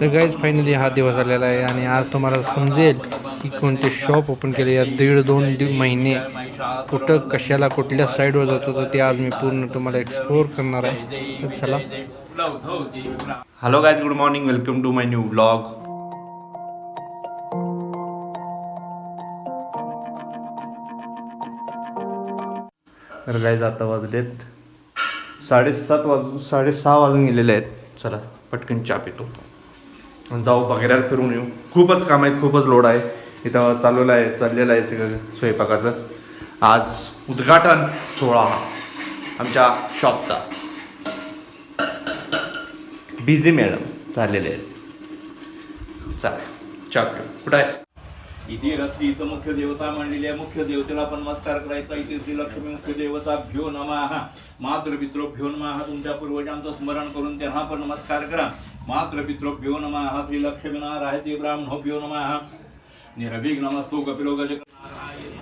तर guys finally हा दिवस आलेला आहे आणि आज तुम्हाला समजेल की कोणते शॉप ओपन केले. या दीड दोन दि महिने कुठं कशाला कुठल्या साईडवर जातो तर ते आज मी पूर्ण तुम्हाला एक्सप्लोअर करणार आहे. तर चला. Hello guys good morning welcome to my new blog तर गाईज आता वाजलेत साडेसात वाजून साडेसहा वाजून गेलेले आहेत. चला. पटकन चहा पितो जाऊ बघेऱ्यात फिरून येऊ. खूपच काम आहेत खूपच लोड आहे. इथं चालवलं आहे चाललेलं आहे सगळं स्वयंपाकाचं. आज उद्घाटन सोहळा आमच्या शॉपचा बिझी मॅडम झालेले आहेत. चला चहा पिऊ कुठं आहे? इथे रथी इथं मुख्य देवता मांडलेली आहे मुख्य देवतेला पण नमस्कार करायचा. इथे श्री लक्ष्मी मुख्य देवता भ्यो नमः. मातृ पितृ भ्यो नमाहा तुमच्या पूर्वजांचं स्मरण करून त्यांना पण नमस्कार करा. मातृ पितृ भ्यो नमः. श्री लक्ष्मी नारायण ते ब्राह्मण भ्यो नमः. निरभिग नमस्तो कपिलो गज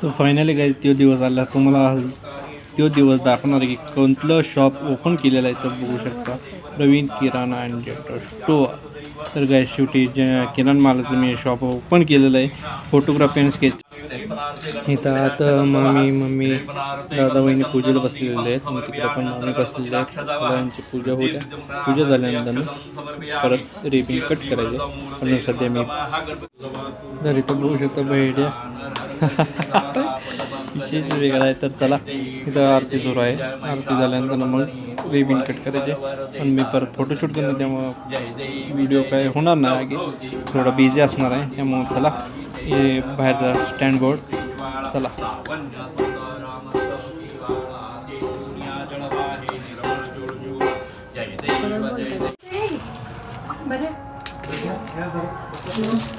तर फायनली गाईज तो दिवस आला. तुम्हाला तो दिवस दाखवणार की कोणतं शॉप ओपन केलेलं आहे तर बघू शकता. प्रवीण किराणा अँड जनरल स्टोअर तर गाय शेवटी जे मालाचं मी शॉप ओपन केलेलं आहे. फोटोग्राफी आणि स्केच इथं आता मामी मम्मी दादा वहिनी पूजेला बसलेले आहेत. आणि तिकडे पण मामी बसलेले आहेत. फुलांची पूजा होत्या पूजा झाल्यानंतर परत रेबिन कट करायचे. पण सध्या मी जर इथं बघू शकता भेड्या विशेष वेगळा आहे तर चला. इथं आरती सुरू आहे. आरती झाल्यानंतर मग रिबिन कट करायचे. पण मी परत फोटोशूट करून त्यामुळं व्हिडिओ काय होणार नाही आगे. थोडा बिझी असणार आहे त्यामुळं चला. हे बाहेरचा स्टँड बोर्ड चला.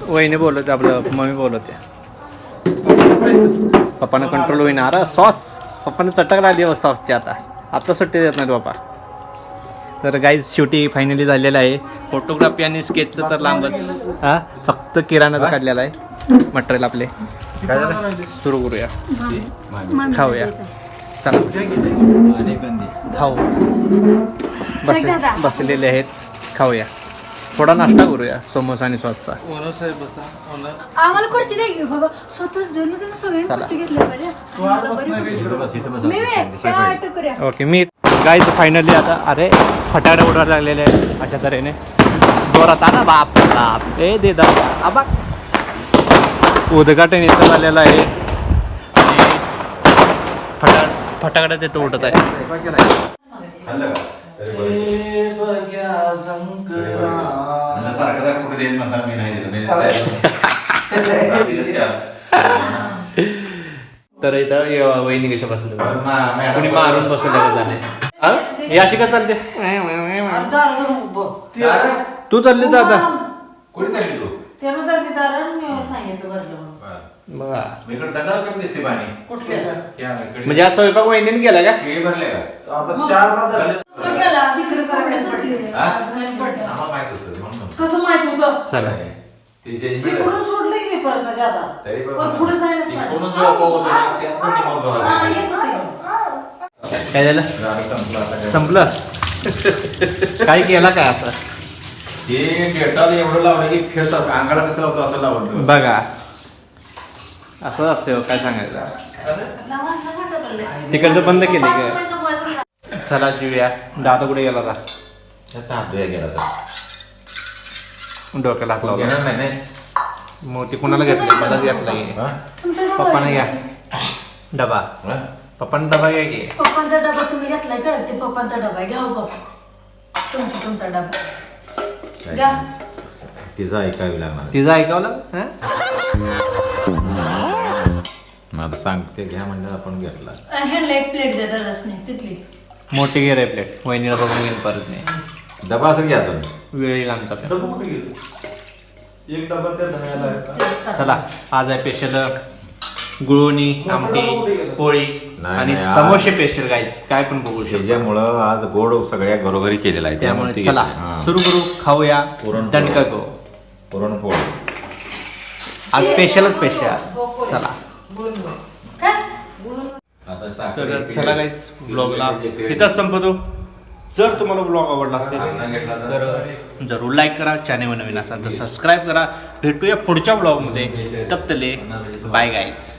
वहिनी बोलत आपलं मम्मी बोलत पप्पानं कंट्रोल होईन. अरे सॉस पप्पानं चटक लागली सॉसची आता. आता सुट्टी देत नाहीत बापा. तर गाईज शेवटी फायनली झालेलं आहे. फोटोग्राफी आणि स्केचचं तर लांबच. हा? फक्त किराणाचं काढलेलं आहे. मटेरियल आपले. सुरू करूया. खाऊया. चला. खाऊ. बस बसलेले आहेत. खाऊया. थोडा नाश्ता करूया समोसा आणि सॉसचा आम्हाला खुर्ची द्या की बाबा. स्वतः जेवण तुम्ही सगळ्यांनी चला. खुर्ची घेतली बरं आम्हाला बरी खुर्ची. मी वे, त्या ऑटो करूया ओके मी गाईज फायनली आता अरे फटाकडे उडायला लागलेले आहेत. अशा तऱ्हेने. जोरात आला बाप बाप ए दे दा आबा. उद्घाटन इथं झालेलं आहे. आणि फटाक फटाकड्या तिथं उडत आहे. सारखं सारखं कुठे देत म्हणता मी नाही दिलं मी तर इथं ये वहिनी कशा बसले कुणी मारून बसले का झाले हा? अशी का चालते? तू चालली तर आता. कुठे चालली तू? त्यानं तर मी सांगितलं भरलं दिसते पाणी? म्हणजे आज स्वयंपाक वहिनीने केला का? केळी भरले का? मग गेला, तिकडे सगळ्यात होती. हा? नाही पडलं. आम्हाला माहीत होतं म्हणून कसं माहीत होतं चला ते जे- मी पुढून सोडलं की मी परत ना जाता तरी पण पण पुढे जायलाच ती पाहिजे. कोणून जो अपवाद होतो ना, त्यातनं निघून बघा. हा, येत होते. काय झालं संपलं आता काय. संपलं काय केला काय आता हे डेटाला एवढं लावलं की फेसत अंगाला कसं लावतो असं लावलं बघा असं असते हो, काय सांगायचं. तिकडचं बंद केले काय वजन चला जीवया. दादा कुठे गेला होता धुया गेला. डोक्याला हात लावला घेणार नाही नाही. मग ते कुणाला घेतलं? मला घेतला की हा? तुमचा डबा पप्पाने. घ्या. डबा. हा? पप्पाने डबा घ्या की. पप्पांचा डबा तुम्ही घेतलाय कळत ते पप्पांचा डबा आहे. घ्या हो तुमचा तुमचा डबा. घ्या. तिचं ऐकावी लागणार. तिचं ऐकावलं? हं? मग आता सांगते घ्या म्हणजे आपण घेतला. आणि ह्यांना एक प्लेट देतात रसने तिथली. मोठी घे रे प्लेट वहिनीला बघून घेऊन परत नाही डबा असं घ्या तुम्ही वेळ येईल आमचा चला आज आहे स्पेशल गुळवणी आमटी पोळी नाही, आणि नाही, आज- समोसे स्पेशल गाईज काय पण बघू शकतो. त्याच्यामुळं आज गोड सगळ्या घरोघरी केलेला आहे. त्यामुळे ते चला. हा. सुरू करू खाऊया. पुरणपोळी. दणका करू पुरणपोळी. आज स्पेशलच स्पेशल चला. काय? तर चला गाईज ब्लॉगला इथंच संपतो. जर तुम्हाला ब्लॉग आवडला असेल तर. जरूर लाईक करा चॅनेल नवीन असाल तर सबस्क्राईब करा. भेटूया पुढच्या ब्लॉगमध्ये तप्तले बाय गाईज